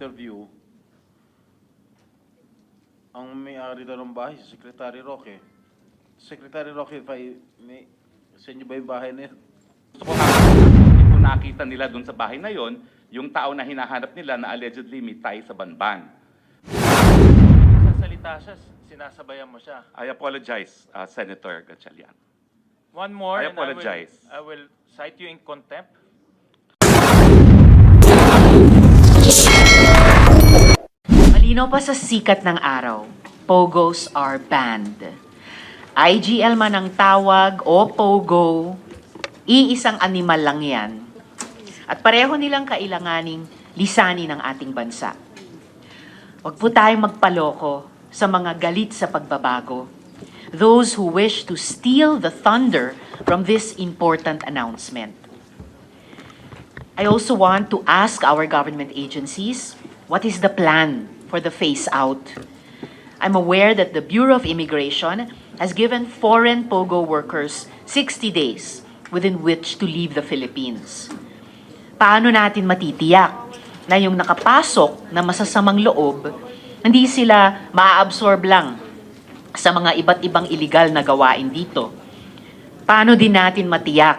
nag-interview, ang may-ari daw ng bahay, si Secretary Roque. Secretary Roque, if I may, sa inyo ba yung bahay na yun? Gusto ko kung nakita nila doon sa bahay na yon, yung tao na hinahanap nila na allegedly may tie sa banban. Sasalita siya, sinasabayan mo siya. I apologize, uh, Senator Gatchalian. One more I and apologize. I will, I will cite you in contempt. Malinaw pa sa sikat ng araw, Pogos are banned. IGL man ang tawag o Pogo, iisang animal lang yan. At pareho nilang kailanganing lisani ng ating bansa. Huwag po tayong magpaloko sa mga galit sa pagbabago. Those who wish to steal the thunder from this important announcement. I also want to ask our government agencies, what is the plan for the phase out? I'm aware that the Bureau of Immigration has given foreign POGO workers 60 days within which to leave the Philippines. Paano natin matitiyak na yung nakapasok na masasamang loob, hindi sila maa-absorb lang sa mga iba't ibang illegal na gawain dito? Paano din natin matiyak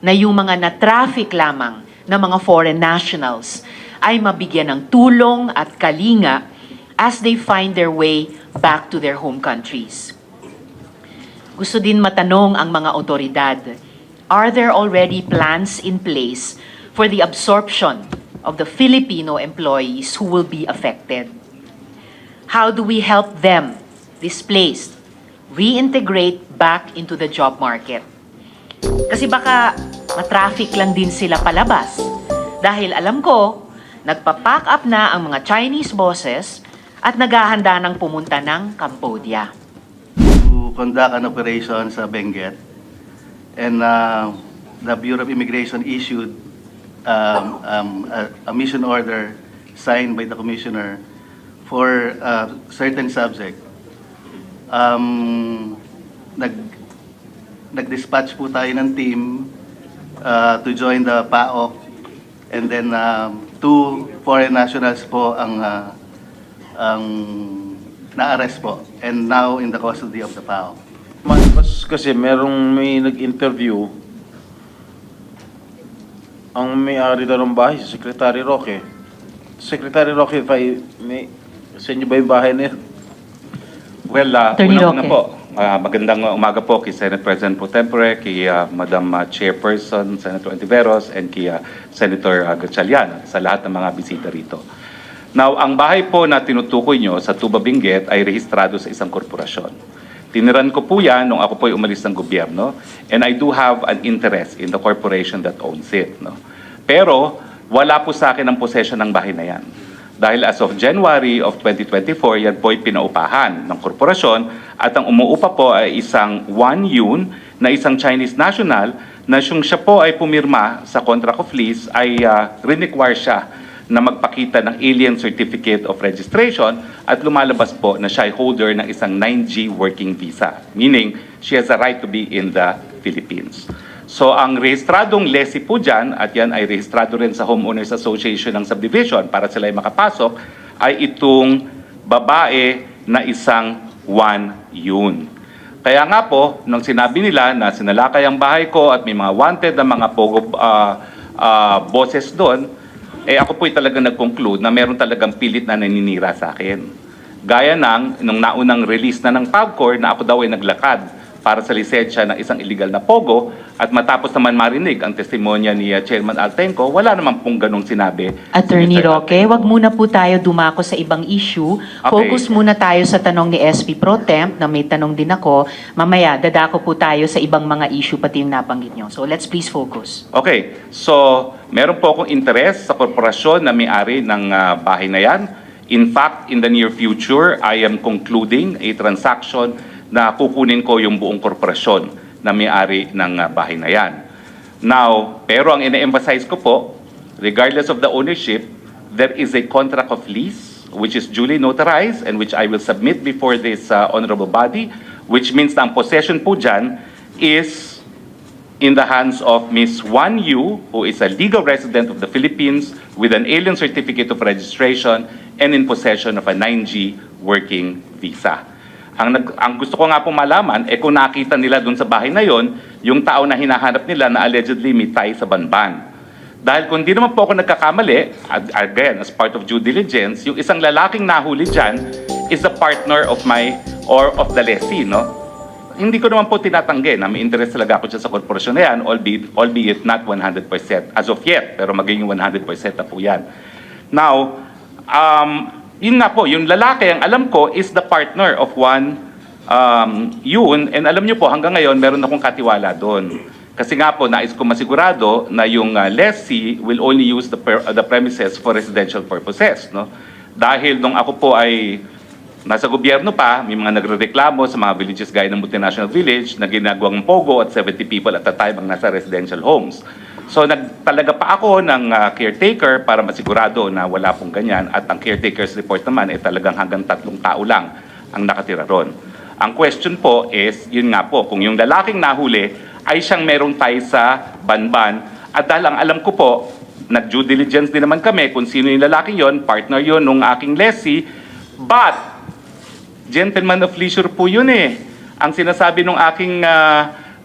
na yung mga na-traffic lamang na mga foreign nationals ay mabigyan ng tulong at kalinga as they find their way back to their home countries. Gusto din matanong ang mga otoridad, are there already plans in place for the absorption of the Filipino employees who will be affected? How do we help them displaced reintegrate back into the job market? Kasi baka matraffic lang din sila palabas. Dahil alam ko, nagpa-pack up na ang mga Chinese bosses at naghahanda ng pumunta ng Cambodia. to conduct an operation sa Benguet. And uh, the Bureau of Immigration issued um, um, a, a mission order signed by the commissioner for uh, certain subject. Um, nag, nag-dispatch po tayo ng team uh, to join the PAOK and then um, two foreign nationals po ang uh, ang na-arrest po and now in the custody of the PAO. Mas kasi merong may nag-interview, ang may-ari daw ng bahay, si Secretary Roque. Secretary Roque, if I may, sa inyo ba yung bahay na yun? Well, uh, Attorney unang-una Roque. po, uh, magandang umaga po kay Senate President Pro Tempore, kay uh, Madam uh, Chairperson, Senator Antiveros, and kay uh, Senator uh, Gatchalian, sa lahat ng mga bisita rito. Now, ang bahay po na tinutukoy nyo sa Tuba Benguet ay rehistrado sa isang korporasyon. Tiniran ko po yan nung ako po ay umalis ng gobyerno and I do have an interest in the corporation that owns it. No? Pero wala po sa akin ang possession ng bahay na yan. Dahil as of January of 2024, yan po ay pinaupahan ng korporasyon at ang umuupa po ay isang Wan Yun na isang Chinese national na siyang siya po ay pumirma sa contract of lease ay uh, require siya na magpakita ng alien certificate of registration at lumalabas po na siya ay holder ng isang 9G working visa. Meaning, she has a right to be in the Philippines. So ang rehistradong lessee po dyan, at yan ay rehistrado rin sa Homeowners Association ng Subdivision para sila ay makapasok, ay itong babae na isang one yun. Kaya nga po, nung sinabi nila na sinalakay ang bahay ko at may mga wanted na mga pogo ah, ah, bosses doon, eh ako po'y talagang nag-conclude na meron talagang pilit na naninira sa akin. Gaya ng, nung naunang release na ng PAGCOR na ako daw ay naglakad para sa lisensya ng isang illegal na pogo at matapos naman marinig ang testimonya ni uh, Chairman Altenco, wala naman pong ganong sinabi. Attorney si. Roque, Altenco. wag muna po tayo dumako sa ibang issue. Okay. Focus muna tayo sa tanong ni SP Pro Temp, na may tanong din ako. Mamaya, dadako po tayo sa ibang mga issue pati yung nabanggit nyo. So let's please focus. Okay, so meron po akong interest sa korporasyon na may-ari ng ah, bahay na yan. In fact, in the near future, I am concluding a transaction na kukunin ko yung buong korporasyon na may-ari ng ah, bahay na yan. Now, pero ang ina-emphasize ko po, regardless of the ownership, there is a contract of lease which is duly notarized and which I will submit before this ah, honorable body, which means na ang possession po dyan is in the hands of Ms. Wan Yu, who is a legal resident of the Philippines with an alien certificate of registration and in possession of a 9G working visa. Ang, nag, ang gusto ko nga pong malaman, eh kung nakita nila dun sa bahay na yon, yung tao na hinahanap nila na allegedly may tie sa banban. Dahil kung di naman po ako nagkakamali, ag- again, as part of due diligence, yung isang lalaking nahuli dyan is the partner of my, or of the lessee, no? Hindi ko naman po tinatanggi na may interest talaga ako dyan sa korporasyon na yan, albeit, albeit not 100% as of yet, pero magiging 100% na po yan. Now, um, yun nga po, yung lalaki, ang alam ko, is the partner of one um, yun, and alam niyo po, hanggang ngayon, meron akong katiwala doon. Kasi nga po, nais ko masigurado na yung uh, lessee will only use the, per- uh, the premises for residential purposes. No? Dahil nung ako po ay nasa gobyerno pa, may mga nagrereklamo sa mga villages gaya ng multinational village na ginagawang pogo at 70 people at a time ang nasa residential homes. So nagtalaga pa ako ng uh, caretaker para masigurado na wala pong ganyan at ang caretaker's report naman ay talagang hanggang tatlong tao lang ang nakatira ron. Ang question po is, yun nga po, kung yung lalaking nahuli ay siyang merong tie sa banban at dahil ang alam ko po, nag-due diligence din naman kami kung sino yung lalaking yon, partner yon nung aking lessee, but gentleman of leisure po yun eh. Ang sinasabi nung aking ah,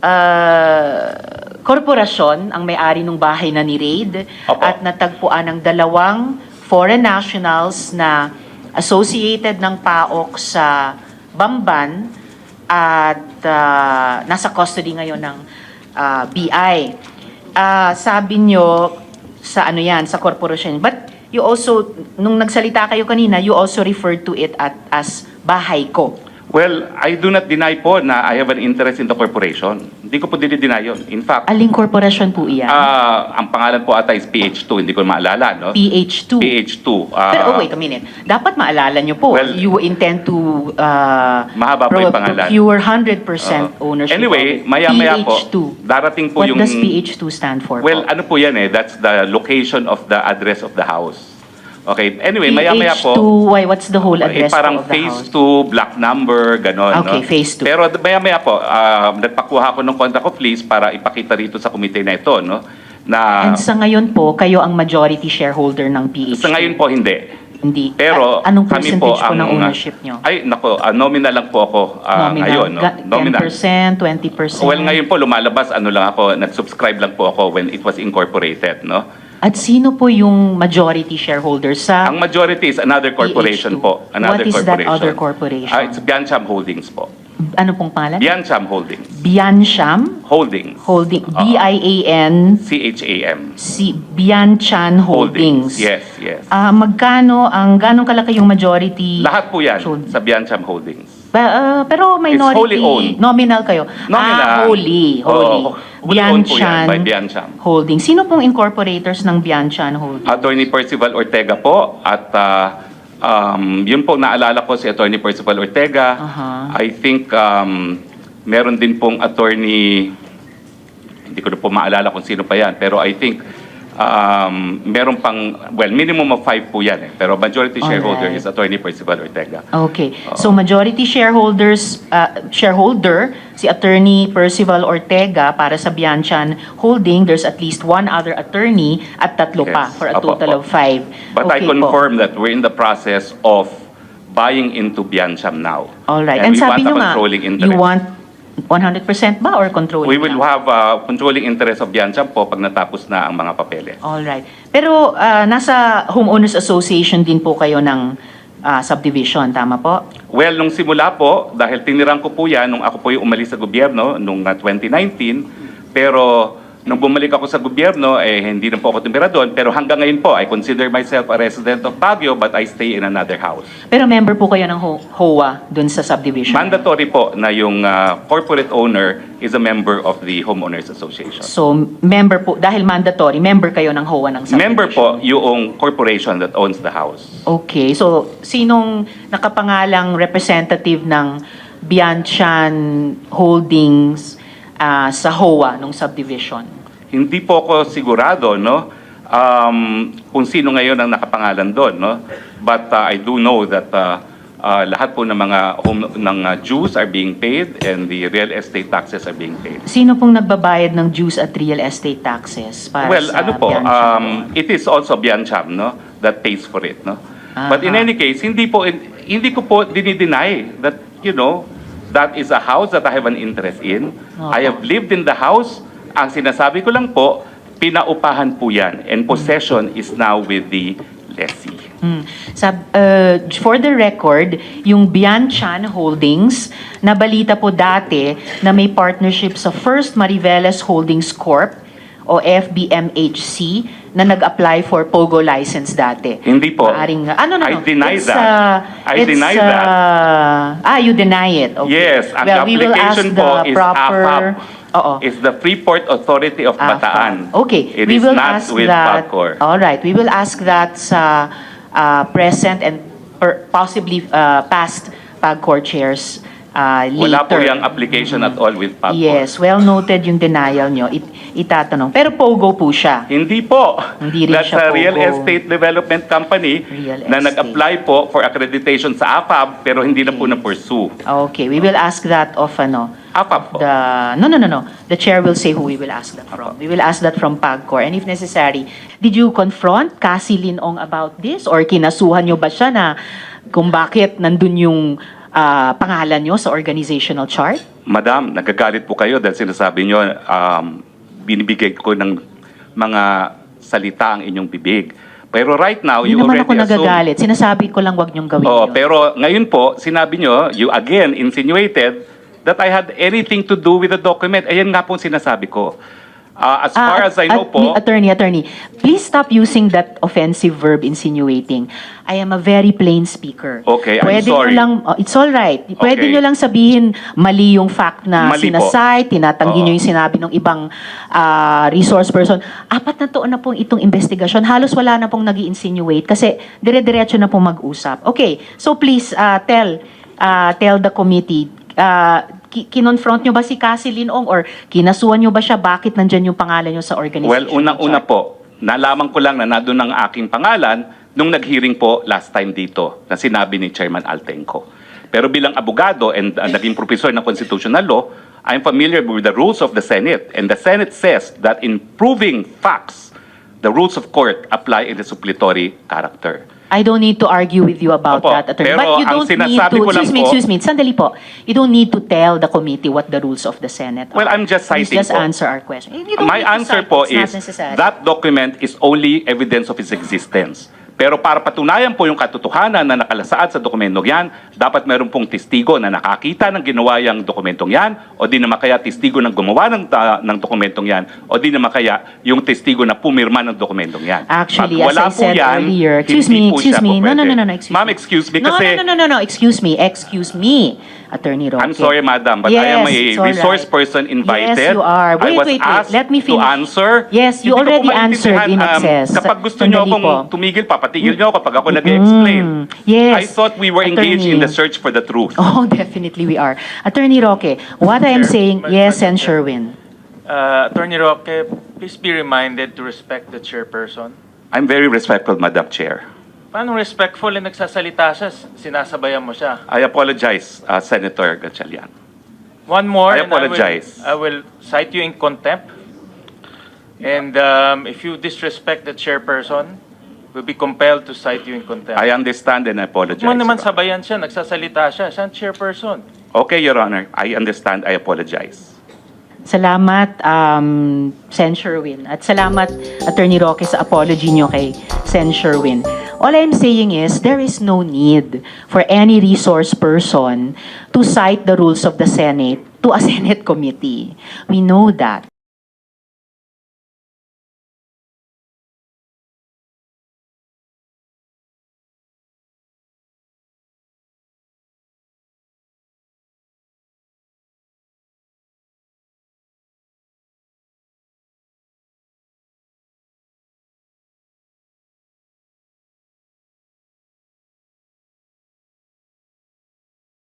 ah, korporasyon ang may-ari ng bahay na ni-raid Opo. at natagpuan ng dalawang foreign nationals na associated ng PAOK sa Bamban at ah, nasa custody ngayon ng ah, BI. Ah, sabi niyo sa ano yan, sa korporasyon. But you also, nung nagsalita kayo kanina, you also referred to it at, as bahay ko. Well, I do not deny po na I have an interest in the corporation. Hindi ko po dinideny yun. In fact, Aling korporasyon po iyan? ah, ang pangalan po ata is PH2, hindi ko maalala, no? PH2. PH2. ah, Pero oh, wait a minute. Dapat maalala nyo po, Well, you intend to uh, Mahaba po yung pangalan. procure 100% Oo. ownership Anyway, of it. maya-maya po, PH2. darating po What yung... does PH2 stand for Well, po? ano po yan eh, that's the location of the address of the house. Okay, anyway, maya-maya po... PH2, why, what's the whole Eh, address parang po of the phase house? 2, black number, ganon. Okay, no? phase two. Pero maya-maya po, ah, nagpakuha ko ng contract of lease para ipakita rito sa komite na ito, no? Na And sa ngayon po, kayo ang majority shareholder ng PH2. sa ngayon po hindi. Hindi. Pero A- anong kami percentage po po, ang ng ownership nyo? Ay, nako, ah, nominal lang po ako ah, Nominal. ngayon, no? Ga- 10%, 20%? Well, ngayon po lumalabas ano lang ako, nag-subscribe lang po ako when it was incorporated, no? At sino po yung majority shareholder sa Ang majority is another corporation PH2. po. Another What is that corporation. other corporation? Ah, it's Biancham Holdings po. ano pong pangalan? Biancham Holdings. Biancham Holdings. Holding Oo. B-I-A-N C-H-A-M. si Bianchan Holdings. Yes, yes. Ah, magkano ang ganong kalaki yung majority? Lahat po yan Holdings. sa Biancham Holdings. Ba- ah, pero minority wholly owned. nominal kayo. Nominal. Ah, wholly, wholly. Oo, wholly owned po yan by Biancham. Holdings. Sino pong incorporators ng Bianchan Holdings? Attorney Percival Ortega po at ah, um, yun po naalala ko si Attorney Percival Ortega. Aha. I think um, meron din pong attorney hindi ko na po maalala kung sino pa yan pero I think um, meron pang well minimum of five po yan eh pero majority shareholder Alright. is Attorney Percival Ortega. Okay. So majority shareholders uh, shareholder si Attorney Percival Ortega para sa Bianchan Holding, there's at least one other attorney at tatlo pa Yes. for a Opo, total opo. of five. But I Okay po. confirm that we're in the process of buying into Biancham now. All right. And, And, we sabi want a nyo nga, controlling you want 100% ba or controlling We will lang? have a controlling interest of Biancham po pag natapos na ang mga papeles. All right. Pero ah, nasa Homeowners Association din po kayo ng ah, subdivision, tama po? Well, nung simula po, dahil tiniran ko po yan nung ako po yung umalis sa gobyerno nung uh, 2019, pero Nung bumalik ako sa gobyerno, eh, hindi na po ako tumira doon. Pero hanggang ngayon po, I consider myself a resident of Baguio, but I stay in another house. Pero member po kayo ng Ho- HOA dun sa subdivision? Mandatory po na yung ah, corporate owner is a member of the Homeowners Association. So, member po, dahil mandatory, member kayo ng HOA ng subdivision? Member po yung corporation that owns the house. Okay, so sinong nakapangalang representative ng Bianchan Holdings ah, sa HOA nung subdivision? Hindi po ako sigurado, no? Um, kung sino ngayon ang nakapangalan doon, no? But uh, I do know that uh, uh, lahat po ng mga home ng uh, dues are being paid and the real estate taxes are being paid. Sino pong nagbabayad ng dues at real estate taxes para Well, sa ano po, um, it is also Biancham, no, that pays for it, no. But in any case, hindi po hindi ko po dinideny that you know that is a house that I have an interest in. I have lived in the house. Ang sinasabi ko lang po, pinaupahan po yan and possession is now with the lessee. Hmm. Sab, uh, for the record, yung Bianchan Holdings, nabalita po dati na may partnership sa First Mariveles Holdings Corp o FBMHC na nag-apply for POGO license dati. Hindi po. Maaring, ano, no, no. I deny It's, that. uh, I it's, deny uh, that. Ah, you deny it. Okay. Yes, ang well, we will ask application the po is proper... AFAP. Oo. It's the Freeport Authority of. Bataan. Okay, It we is will not ask with that. Pagcor. All right, we will ask that sa uh, present and per- possibly uh, past Pagcor chairs uh, later. Wala po yung application at all with Pagcor. Yes, well noted yung denial nyo. It, itatanong. Pero POGO po siya. Hindi po. Hindi rin That's siya a real POGO. estate development company Real na estate. nag-apply po for accreditation sa AFAB pero hindi na po na-pursue. Okay, we will ask that of ano, AFAB po. the no no no no. The chair will say who we will ask that from. We will ask that from PAGCOR. And if necessary did you confront Cassie Linong about this? Or kinasuhan nyo ba siya na kung bakit nandun yung ah, pangalan nyo sa organizational chart? Madam, nagagalit po kayo dahil sinasabi nyo, um, binibigay ko ng mga salita ang inyong bibig. Pero right now, hindi you naman already ako assume... nagagalit. Sinasabi ko lang wag nyong gawin Oh, yun. pero ngayon po, sinabi nyo, you again insinuated that I had anything to do with the document. Ayan nga po ang sinasabi ko. Uh, as far Ah, as I know at- po, Attorney, attorney, please stop using that offensive verb insinuating. I am a very plain speaker. Okay, I'm Pwede nyo sorry. lang, oh, it's all right. Pwede Okay. nyo lang sabihin mali yung fact na Mali po. sinasite, tinatanggi Oo. nyo yung sinabi ng ibang ah, resource person. Apat na taon na pong itong investigasyon. Halos wala na pong nag insinuate kasi dire-diretso na pong mag-usap. Okay, so please ah, tell ah, tell the committee ki- kinonfront nyo ba si Cassie Linong or kinasuhan nyo ba siya? Bakit nandyan yung pangalan nyo sa organization? well, unang-una po, nalaman ko lang na nandun ang aking pangalan nung nag-hearing po last time dito na sinabi ni Chairman Altenco. Pero bilang abogado and uh, naging professor ng constitutional law, I'm familiar with the rules of the Senate. And the Senate says that in proving facts, the rules of court apply in the suppletory character. I don't need to argue with you about Opo, that, attorney. But you don't need to, excuse me, po- excuse me, sandali po. You don't need to tell the committee what the rules of the Senate are. Well, I'm just Please citing just po. answer our question. My answer cite, po is that document is only evidence of its existence. Pero para patunayan po yung katotohanan na nakalasaad sa dokumentong yan, dapat meron pong testigo na nakakita ng ginawa yung dokumentong yan, o di naman kaya testigo ng gumawa ng, ta- ng dokumentong yan, o di naman kaya yung testigo na pumirma ng dokumentong yan. Actually, Pag wala as I said yan, earlier, excuse me, excuse me. No, no, no, no, no, excuse Ma'am, excuse me no, kasi... No, no, no, no, no, excuse me, excuse me, Attorney Roque. I'm sorry, madam, but I am a Yes, resource right. person invited. Yes, you are. Wait, I was wait, wait. asked Let me to finish. answer. Yes, you Hindi already answered in um, excess. kapag gusto niyo Sandali akong po. tumigil, papatigil niyo kapag ako nag-explain. Mm, yes. I thought we were engaged in Attorney. the search for the truth. Oh, definitely we are. Attorney Roque, what I am saying, Ma- yes, Madam and. Sherwin. Uh, Attorney Roque, please be reminded to respect the chairperson. I'm very respectful, Madam Chair. Paano respectful eh nagsasalita siya, sinasabayan mo siya? I apologize, uh, Senator Gatchalian. One more, I and will- apologize. I will, cite you in contempt. And um, if you disrespect the chairperson, we'll be compelled to cite you in contempt. I understand and I apologize. mo naman sabayan siya, nagsasalita siya, siya ang chairperson. Okay, Your Honor. I understand. I apologize. Salamat, um, Sen. Sherwin. At salamat, Attorney Roque, sa apology nyo kay Sen. Sherwin. All I'm saying is, there is no need for any resource person to cite the rules of the Senate to a Senate committee. We know that.